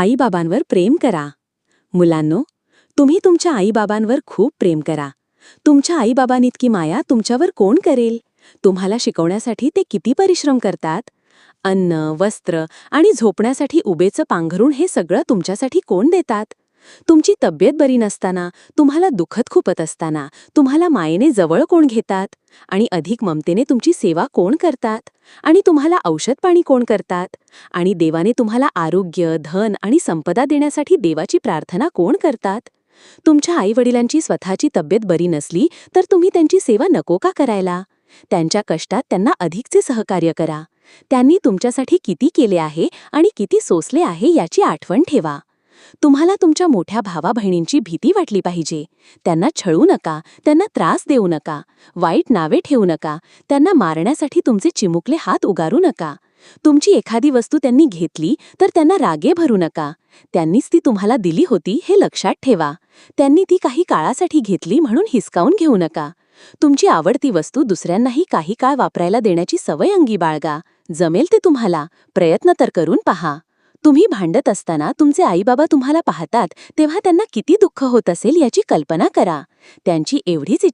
आईबाबांवर प्रेम करा. मुलांनो तुम्ही तुमच्या आईबाबांवर खूप प्रेम करा. तुमच्या आईबाबांइतकी माया तुमच्यावर कोण करेल? तुम्हाला शिकवण्यासाठी ते किती परिश्रम करतात? अन्न वस्त्र आणि झोपण्यासाठी उबेचं पांघरून हे सगळं तुमच्यासाठी कोण देतात? तुमची तब्येत बरी नसताना तुम्हाला दुखत खुपत असताना तुम्हाला मायेने जवळ कोण घेतात? आणि अधिक ममतेने तुमची सेवा कोण करतात? आणि तुम्हाला औषध पाणी कोण करतात? आणि देवाने तुम्हाला आरोग्य धन आणि संपदा देण्यासाठी देवाची प्रार्थना कोण करतात? तुमच्या आईवडिलांची स्वतःची तब्येत बरी नसली तर तुम्ही त्यांची सेवा नको का करायला? त्यांच्या कष्टात त्यांना अधिकचे सहकार्य करा. त्यांनी तुमच्यासाठी किती केले आहे आणि किती सोसले आहे याची आठवण ठेवा. तुम्हाला तुमच्या मोठ्या भावा बहिणींची भीती वाटली पाहिजे. त्यांना छळू नका त्यांना त्रास देऊ नका वाईट नावे ठेवू नका त्यांना मारण्यासाठी तुमचे चिमुकले हात उगारू नका. तुमची एखादी वस्तू त्यांनी घेतली तर त्यांना रागे भरू नका. त्यांनीच ती तुम्हाला दिली होती हे लक्षात ठेवा. त्यांनी ती काही काळासाठी घेतली म्हणून हिसकावून घेऊ नका. तुमची आवडती वस्तू दुसऱ्यांनाही काही काळ वापरायला देण्याची सवय अंगी बाळगा. जमेल ते तुम्हाला. प्रयत्न तर करून पहा. तुम्ही भांडत असताना तुमचे आईबाबा तुम्हाला पाहतात तेव्हा त्यांना किती दुःख होत असेल याची कल्पना करा. त्यांची एवढीच इच्छा